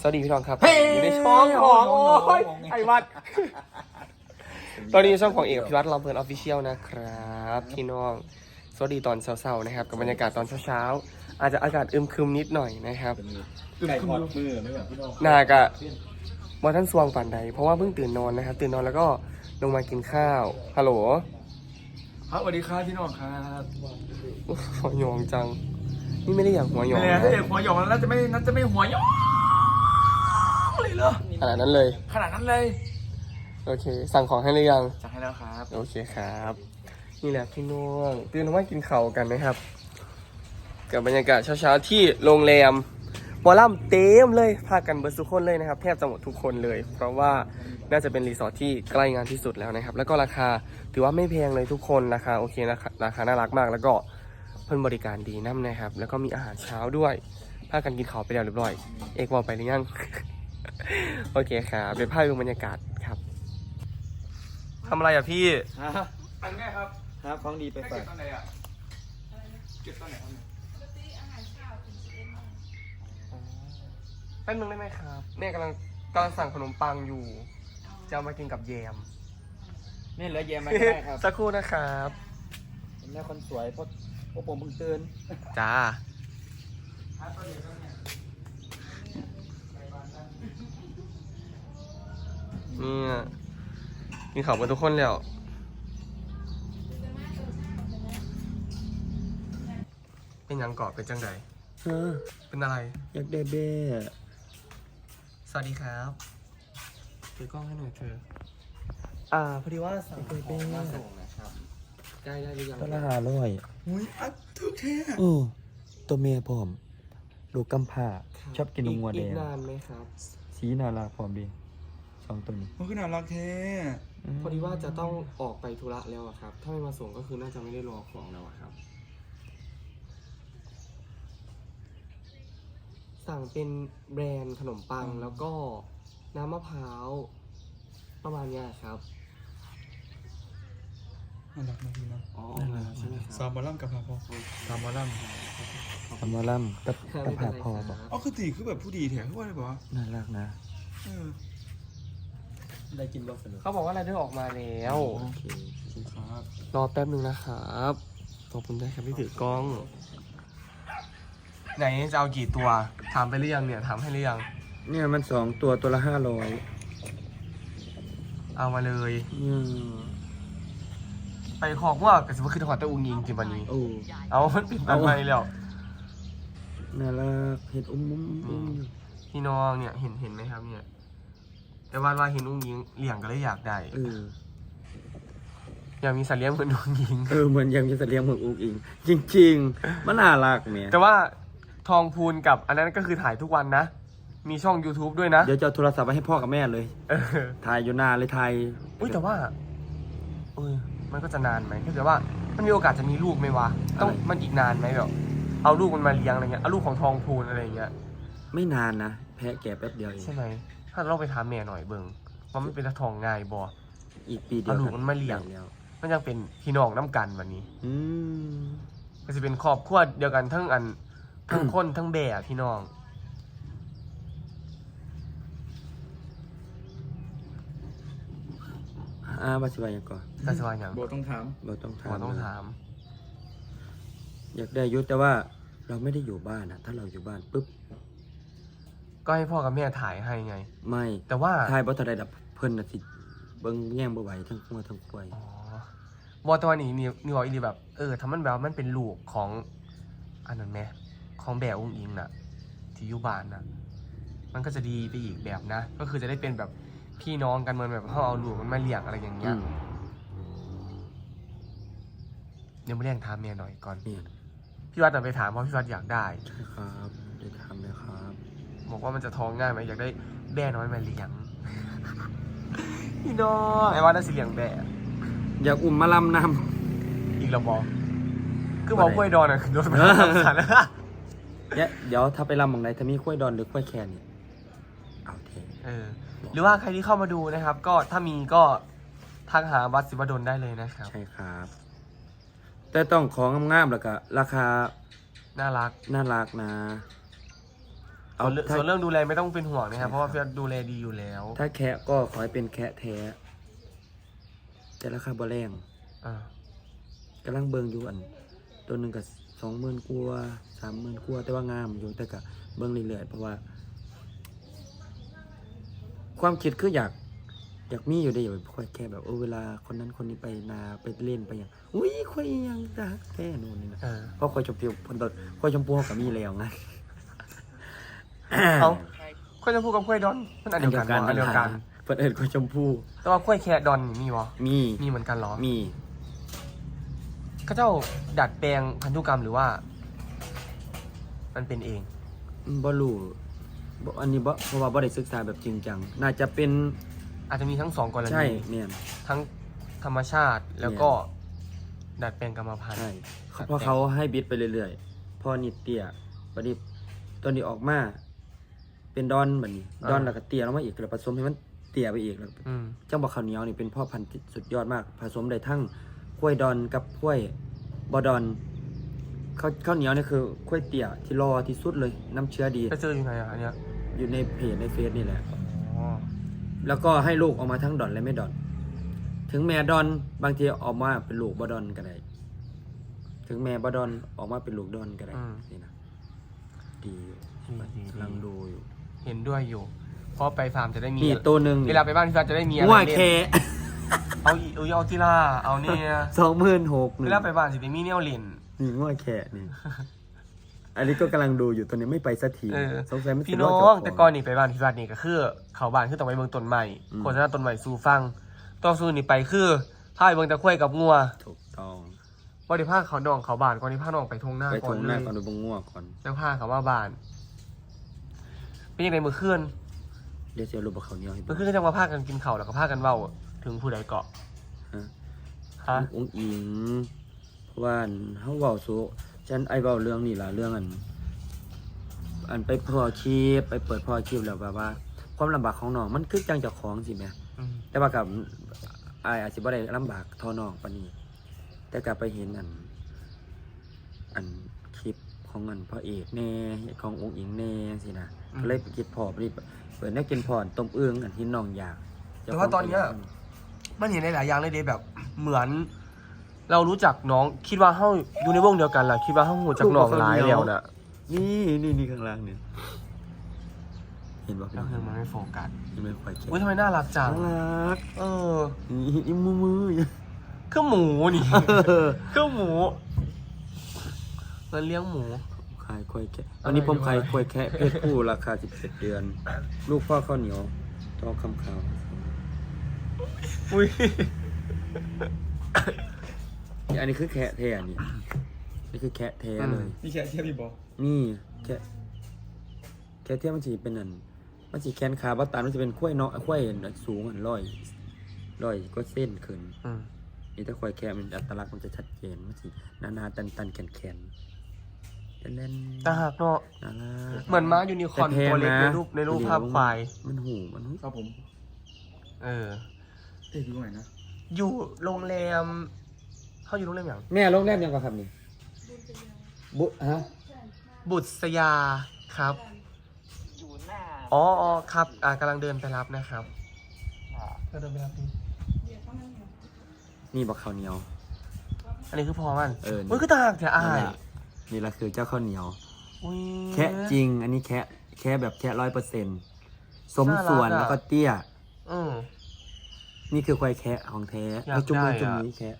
สวัสดีพี่น้องครับอยู่ในช่องของโอ้ยไอ้วัด ตอนนี้ช่องของเอกพิวัตรลำเพลินออฟฟิเชียลนะครับพี่น้องสวัสดีตอนเช้าๆนะครับกับบรรยากาศตอนเช้าๆอาจจะอากาศอึมครึมนิดหน่อยนะครับไก่ทอดมือไม่แบบพี่น้องนากะบอท่านสวงป่านใด เพราะว่าเพิ่งตื่นนอนนะครับ ตื่นนอนแล้วก็ลงมากินข้าวฮัลโหลครับสวัสดีครับพี่น้องครับหัวหยองจัง นี่ไม่ได้อยากหัวหยองแม่นะถ้าเด็กหัวหยองแล้วจะไม่น่าจะไม่หัวหยอง เลยเหรอ ขนาดนั้นเลย ขนาดนั้นเลย โอเค สั่งของให้หรือยังจะให้แล้วครับ โอเคครับ นี่แหละพี่น้องตื่นมากินข้าวกันนะครับ กับบรรยากาศเช้าๆที่โรงแรมหมอลำเต็มเลย พากันเบิร์สุกคนเลยนะครับ แทบจะหมดทุกคนเลย เพราะว่าน่าจะเป็นรีสอร์ทที่ใกล้งานที่สุดแล้วนะครับ แล้วก็ราคาถือว่าไม่แพงเลยทุกคน ราคาโอเคนะคะราคาน่ารักมาก แล้วก็เพิ่นบริการดีน้ำนะครับ แล้วก็มีอาหารเช้าด้วย พากันกินข้าวไปแล้วเรียบร้อย เอกบอกไปหรือยัง โอเคครับเดี๋ยวพาไปดูบรรยากาศครับทำอะไรอะพี่อันนี้ครับครับของดีไปไปฝาเก็บกตอนไหนอะเก็บตอนไหนครับเนี่ยแป๊บนึงได้ไหมครับเนี่ยกำลังกำลังสั่งขนมปังอยู่ จะเอามากินกับแยม นี่เหลือเยอะไหมก็ได้ครับ สักครู่นะครับเป็นแม่คนสวยเพราะพวกผมเพิ่งตื่น จ้าเนี่ ยกินข้าวกันทุกคนแล้วเป็นหยังเกาะเป็นจังใดเออเป็นอะไร อยากได้เบ้สวัสดีครับถือกล้องให้หน่อยเธอ อ่าพอดีว่าสั่งของมาส่งนะครับ ได้ได้หรือยังต้นละห้าร้อยอุ้ยอัดทุกแท้โอ้ตัวเมียพร้อมลูกกำพร้าชอบกินนมวัวแดอีงกนานไหมครับ สีน่ารักพร้อมดี สองตัวนี้มันคือน่ารักแท้พอดีว่าจะต้องออกไปธุระแล้วอะครับ ถ้าไม่มาส่งก็คือน่าจะไม่ได้รอของแล้วอะครับ สั่งเป็นแบรนด์ขนมปังแล้วก็น้ำมะพร้าวประมาณเนี้ยครับ น่ารักมากพี่เนาะอ๋อใช่ไหมคซารับมบอลลัมกับพาพอซามบอลลัมทำมาล่ำกับกับผาพอบอกอ๋อคือตีคือแบบผู้ดีแท้คือว่าอะไรบอกว่าน่ารักนะ เออ ได้กินบ่สนุกเขาบอกว่าอะไรได้ออกมาแล้ว โอเคครับรอแป๊บนึงนะครับขอบคุณด้วยครับที่ถือกล้อง ไหนจะเอากี่ตัวถามไปหรือยังเนี่ยถามให้หรือยัง เนี่ยมันสองตัวตัวละห้าร้อยเอามาเลย อืมไปขอกว่ากับสมมติคือถอดตะอุงยิงจริงวันนี้ โอ้เอามันปิดบันไปแล้ว น่ารักเห็ดอุ้มอุ้มอุ้มอยู่พี่น้องเนี่ยเห็นเห็นไหมครับเนี่ย แต่ว่าว่าเห็นอุ้งยิงเลี้ยงก็เลยอยากได้เอออยากมีสัตว์เลี้ยงเหมือนอุ้งยิง เออเหมือนยังจะเลี้ยงเหมือนอุ้งอิง จริง ๆ มันน่ารักเนี่ยแต่ว่าทองพูนกับอันนั้นก็คือถ่ายทุกวันนะ มีช่อง YouTube ด้วยนะ เดี๋ยวจะเอาโทรศัพท์ไปให้พ่อกับแม่เลยเออ ถ่ายอยู่หน้าเลยถ่ายอุ้ยแต่ว่าเออมันก็จะนานไหมถ้าเกิดว่ามันมีโอกาสจะมีลูกไหมวะ ต้องมันอีกนานไหมแบบเอาลูกมันมาเลี้ยงอะไรเงี้ยเอาลูกของทองพูนอะไรอย่างเงี้ย ไม่นานนะแพะแก่แป๊บเดียวเอง ใช่ไหม ถ้าเราไปถามแม่หน่อยเบิงว่ามันเป็นตาทองง่ายบออีกปีเดียวเอาลูกมันมาเลี้ยงได้แล้วมันยังเป็นพี่น้องน้ำกันวันนี้ อืมก็จะเป็นครอบครัวเดียวกันทั้งอันทั้งคนทั้งแบ่พี่น้องอ่าบัสวายังก่อนก็สบายอย่างโบต้องถามเราต้องหมถาอมต้องถาม อยากได้ยุทธแต่ว่าเราไม่ได้อยู่บ้านนะถ้าเราอยู่บ้านปุ๊บ ก็ให้พ่อกับแม่ถ่ายให้ไง ไม่แต่ว่าถ่ายบัตรใดดับเพิ่นนะสิเบิ้งแย่งบ่ไหวทั้งหัวทั้งกล้วยอ๋อบอตัวนี้นี่นี่บอกอีหลีแบบเออถ้ามันแบบมันเป็นลูกของอันนั้นไหมของแบอุ้งอิงน่ะ ที่อยุบานน่ะ มันก็จะดีไปอีกแบบนะ ก็คือจะได้เป็นแบบพี่น้องกันเหมือนแบบเขาเอาลูกมันมาเลี้ยงอะไรอย่างเงี้อืยมเดี๋ยวมาเรียกถามเมียหน่อยก่อน เนี่ยพี่วัดน่ะไปถามเพราะพี่วัดอยากได้ ใช่ครับเดี๋ยวทำเลยครับ บอกว่ามันจะท้องง่ายไหมอยากได้แบ่น้อยมาเลี้ยงพี่น้องไอ้ว่าน่าสิเลี้ยงแบ่อยากอุ้มมาลำนอีกแล้วบอกคือบอกกล้วยดอนอะคือโดนมันทำสันำเนี่ยเดี๋ยวถ้าไปลำบางใดถ้ามีกล้วยดอนหรือกล้วยแคนเนี่ยเอาเทเออ หรือว่าใครที่เข้ามาดูนะครับ ก็ถ้ามีก็ทักหาวัดศิวดลได้เลยนะครับ ใช่ครับ แต่ต้องของงามๆแล้วก็ราคาน่ารัก น่ารักนะ เอาส่วนเรื่องถ้าส่วนเรื่องดูแลไม่ต้องเป็นห่วงนะครับใช่เพราะว่าครับเฟียสดูแลดีอยู่แล้วถ้าแคะก็ขอให้เป็นแคะแท้ แต่ราคาบ่แรงอ่ากำลังเบิ่งอยู่อัน ตัวหนึ่งกับสองหมื่นกว่าสามหมื่นกว่าแต่ว่างามอยู่แต่ก็เบิ่งเรื่อยๆเพราะว่า ความคิดคืออยาก อยากมีอยู่ได้อย่าไปค่อยแค่แบบเออเวลาคนนั้นคนนี้ไปนาไปเล่นไปอย่างอุ้ยค่อยยังรักแค่นู่นนี่นะเออเพราะค่อยชมพูพนตค่อยชมพูเขากับมีแล้วไง เอาค่อยจะพูดกับค่อยดอนมันอันเดียวกันบ่อันเดียวกัน เพิ่นเอิ้นค่อยชมพูแต่ว่าค่อยแค่ดอนนี่มีวะมีมีเหมือนกันเหรอมีเข้าเจ้าดัดแปลงพันธุกรรมหรือว่า มันเป็นเองบ่รู้บ่อันนี้บ่เพราะว่าบ่ได้ศึกษาแบบจริงจัง น่าจะเป็นอาจจะมีทั้งสองกรใช่ณีเนี่ยทั้งธรรมชาติแล้วก็ ดัดแปลงกรรมพันธุ์ใช่เพราะเขาให้บิดไปเรื่อยๆพอนิดเตี้ยบัดนี้ตัวนี้ออกมา เป็นดอนบัดนี้ ดอนแล้วก็เตี้ยลงมาอีกแล้วผสมให้มันเตี้ยไปอีกแล้วอืมจังบอกข้าวเหนียวนี่เป็นพ่อพันธุ์ที่สุดยอดมาก ผสมได้ทั้งกล้วยดอนกับกล้วยบอดอนข้าวข้าวเหนียวนี่คือกล้วยเตี๋ยที่รอที่สุดเลยน้ำเชื้อดีไปเจออยู่ไหนอะอันเนี้ยอยู่ในเพจในเฟซนี่แหละ อ๋อแล้วก็ให้ลูกออกมาทั้งดอนและไม่ดอน ถึงแม่ดอนบางทีออกมาเป็นลูกบอดอนก็ได้ ถึงแม่บอดอนออกมาเป็นลูกดอนก็ได้นี่นะ ดีอยู่ดีดีกำลังดีดูอยู่ เห็นด้วยอยู่ เพราะไปฟาร์มจะได้มีนี่ตัวหนึ่งเวลาไปบ้านพี่ฟ้าจะได้มีอะไรง่วเล่แค่นเอาอีเอาเอาที่ล่าเอาเนี่ยสองหมื่นหกเวลาไปบ้านสิได้มีแนวเล่น นี่ง่วแค่นี่อันนี้ก็กำลังดูอยู่ตัวนี้ไม่ไปสักทีเออ สงสัยไม่พี่สิน้รอดเจ้างขแต่ก่อนนี่ไปบ้านพี่ฟ้านี่ก็คือ เขาบ้านคือต้องไปเบิ่งต้นใหม่อืมโฆษณาต้นใหม่สู่ฟังต่อสู้นี่ไปคือพาไปเบิ่งตะควายกับงัวถูกต้องบ่ได้พาเขาดองเขาบ้านก่อนที่พาน้องไปทงหน้าไปก่ทอนงเลหน้ายก่อนดูบงง่วก่อน แล้วพาเขาว่าบ้าน เป็นยังไงมื้อคืนเดี๋ยวเสียรูปเขาวเหนี้ยวให้มื้อคืนก็จังว่าพากันกินข้าวแล้วก็พากันเว้าถึงผู้ใดเกาะฮะฮะองค์อิงเพราะว่าเขาเว้าสู่ฉันไอ้เว้าเรื่องนี่ล่ะเรื่องอัน อันไปพอชีพไปเปิดพอชีพแล้วแบบว่า ความลำบากของน้องมันคือจังเจ้าของสิแหม่อืมแต่ว่ากับอายอาจจะบ่ได้ลำบากเท่าน้องปานนี้ แต่กลับไปเห็นอัน อันคลิปของอันพระเอกแน่ขององค์อิงแน่สินะ ก็เลยไปคิดพอไปเปิดแนักกินพรต้มเอื้องอันที่น้องอยากแต่ว่าตอนเนี้ยมันเห็นได้หลายอย่างเลยเดแบบเหมือน เรารู้จักน้องคิดว่าเฮาอยู่ในวงเดียวกันล่ะคิดว่าเฮาหูจักน้องหลายแล้วน่ะนี่นี่นี่ข้างล่างเนี่ยเห็นบอกแล้วคือมันไม่โฟกัสยังไม่ค่อยเก็บอุ้ยทำไมน่ารักจังน่ารักเออนี่ยิ้มมือมือคือหมูนี่เออคือหมูเราเลี้ยงหมู ขายควายแค่อันนี้ผมขายควายแค่เพศผู้ราคา 17 เดือน ลูกพ่อข้าวเหนียวทองคำขาวอุ้ยนี่อันนี้คือแคะแท้อันนี้นี่คือแคะแท้เลยมีแค่เทียบอีกบอกนี่แคะแคะแท้มันจะเป็นอันมันจะแขนขาบัตตานมันจะเป็นข้วยเนาะข้วยสูงอันร้อยร้อยก็เส้นขึ้นอืมนี่ถ้าควายแคะมันอัตลักษณ์มันจะชัดเจนมันสินานาตันตันแขนแขนเล่นๆตาหักเนาะน่ารักเหมือนม้ายูนิคอร์นแต่แพงตัวเล็กนะในรูปในรูปภาพควาย มันหูมันหูครับผมเออเอ๊ะดูหน่อยนะอยู่โรงแรมเขาอยู่โรงแรมอย่างแม่โรงแรมยังกว่าครับนี่บุฮะบุษยาครับอ๋ออ๋อครับอ่ากำลังเดินไปรับนะครับก็เดินไปรับนี่นี่บอกข้าวเหนียว อันนี้คือพอมันเออนี่อุ้ยคือตาหักแต่อายนั่ นแหละนี่ละคือเจ้าข้าวเหนียว อุ้ยแค่จริง อันนี้แค่แค่แบบแค่ร้อยเปอร์เซ็นสมส่วนน่ารักอะ แล้วก็เตี้ยอืมนี่คือควายแคะของแท้อยากเอาจุ่มมือได้อะจุ่มนี้แคะ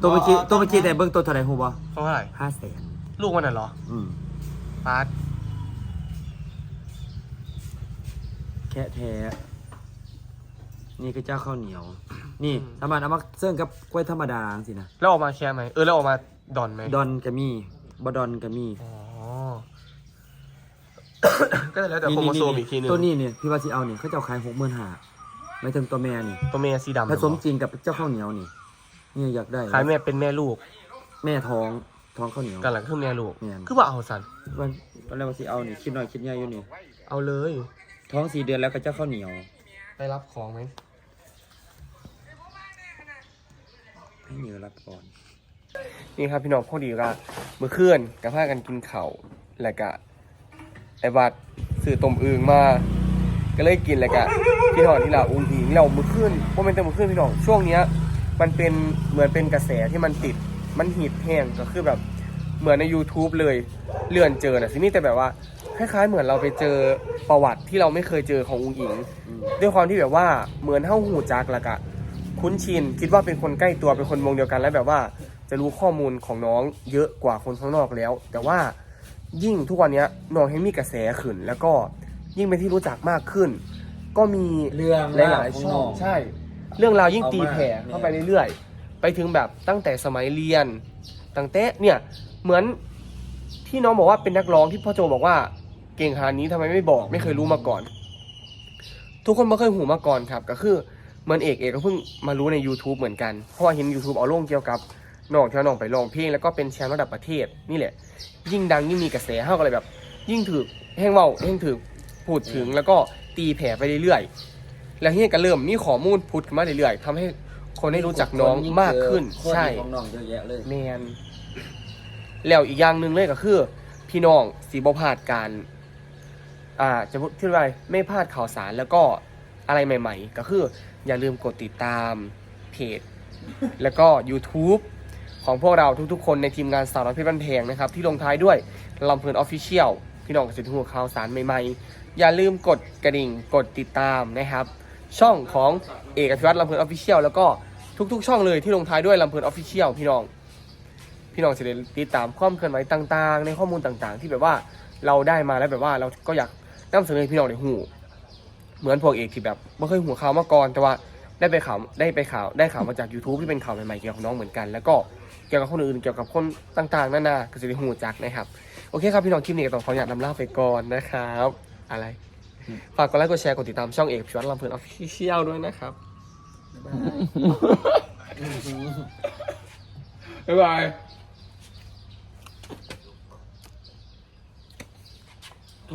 ตัวเมื่อกี้อ๋อตัวเมื่อกี้แต่เบื้องต้นเท่าไหร่หูบ่เท่าไหร่ ห้าแสนลูกมันน่ะเหรออืม ปาร์ตแค่แท้ นี่คือเจ้าข้าวเหนียว นี่สามารถเอามาเซิ่งกับกล้วยธรรมดาสินะ แล้วออกมาแค่ไหมเออ แล้วออกมา ดอนไหมดอนก็มีบดอนก็มีอ๋อ ก็เลยแล้วแต่โครโมโซมอีกทีหนึงตัวนี้เนี่ยพี่ว่าสิเอาเนี่ยเขาจะเอาขายหกหมื่นห้าไม่ถึงตัวแม่นี่ตัวเมียสีดำผสมจริงกับเจ้าข้าวเหนียวนี่นี่อยากได้ขายแม่เป็นแม่ลูก แม่ท้องท้องข้าวเหนียวกันหลังคือแม่ลูกเนี่ยคือว่าเอาสันวันตอนแรกว่าสิเอานี่คิดหน่อยคิดใหญ่อยู่นี่เอาเลย ท้องสี่เดือนแล้วก็เจ้าข้าวเหนียวไปรับของไหมให้เหนียวรับก่อน นี่ครับพี่น้องพอดีก็เมื่อคืนกับพากันกินเข่าแล้วก็ไอ้บัดซื้อต้มอึงมา ก็เลยกินแล้วก็พี่น้องที่เราอุ้งอิงเรามือขึ้นเพราะมันเป็นมือขึ้นพี่น้องช่วงเนี้ย มันเป็นเหมือนเป็นกระแสที่มันติดมันฮิตแห้งก็คือแบบเหมือนใน YouTube เลยเลื่อนเจอนะสินี่แต่แบบว่าคล้ายๆเหมือนเราไปเจอประวัติที่เราไม่เคยเจอของอุ้งอิงอืมด้วยความที่แบบว่าเหมือนเท่าหูจักและกะ คุ้นชินคิดว่าเป็นคนใกล้ตัวเป็นคนวงเดียวกันแล้วแบบว่า จะรู้ข้อมูลของน้องเยอะกว่าคนข้างนอกแล้ว แต่ว่ายิ่งทุกวันเนี้ยน้องให้มีกระแสขึ้น แล้วก็ยิ่งเป็นที่รู้จักมากขึ้น ก็มีเรื่องหลายๆของช่น้อองงใช่ เรื่องราวยิ่งเอามาตีแผ่เนี่ยเข้าไปเรื่อยๆไปถึงแบบตั้งแต่สมัยเรียนตั้งแต่เนี่ยเหมือนที่น้องบอกว่าเป็นนักร้องที่พ่อโจบอกว่าเก่งขนาดนี้ทำไมไม่บอกไม่เคยรู้มาก่อน ทุกคนไม่เคยหูมาก่อนครับ ก็คือเหมือนเอกเอกก็เพิ่งมารู้ใน YouTube เหมือนกัน เพราะว่าเห็น YouTube เอาลงเกี่ยวกับ น้องที่ว่าน้องไปร้องเพลงแล้วก็เป็นแชมป์ระดับประเทศนี่แหละ ยิ่งดังยิ่งมีกระแสเท่ากันเลยแบบ ยิ่งถือแห้งเบาแห้งถือพูดถึงแล้วก็ตีแผ่ไปเรื่อยๆแล้วเฮียก็เริ่มมีข้อมูลพุดขึ้นมาเรื่อยๆทำให้คนได้รู้จักน้องมากขึ้นคนใช่ของน้องเยอะแยะเลยแมนแล้วอีกอย่างหนึ่งเลยก็คือ พี่น้องสีบพลาดการอ่าจะพูดที่ไรไม่พลาดข่าวสารแล้วก็อะไรใหม่ ๆ ก็คือ อย่าลืมกดติดตามเพจ แล้วก็ YouTube ของพวกเราทุกๆคนในทีมงานสาวน้อยเพชรบันแพงนะครับ ที่ลงท้ายด้วยลำเพลินออฟฟิเชียลพี่น้องก็จะได้รู้ข่าวสารใหม่ๆ อย่าลืมกดกระดิ่งกดติดตามนะครับ ช่องของเอกอภิวัตรลำเพลินออฟฟิเชียลแล้วก็ทุกๆ ช่องเลยที่ลงท้ายด้วยลำเพลินออฟฟิเชียลพี่น้อง พี่น้องจะได้ติดตามความเคลื่อนไหวต่างๆ ในข้อมูลต่างๆ ที่แบบว่าเราได้มาแล้วแบบว่าเราก็อยากนำเสนอให้พี่น้องได้หูเหมือนพวกเอกที่แบบไม่เคยหูข่าวมาก่อนแต่ว่า ได้ไปข่าวได้ไปข่าวได้ข่าวมาจาก YouTube ที่เป็นข่าวใหม่ๆเกี่ยวกับน้องเหมือนกัน แล้วก็เกี่ยวกับคนอื่นเกี่ยวกับคนต่างๆนานาก็จะได้หูจักนะครับโอเคครับพี่น้องคลิปนี้ก็ต้องขออนุญาตนำลาไปก่อนนะครับ อะไรฝากกดไลค์กดแชร์กดติดตามช่องเอกชวนลำเพลินออฟฟิเชียลด้วยนะครับบ๊ายบาย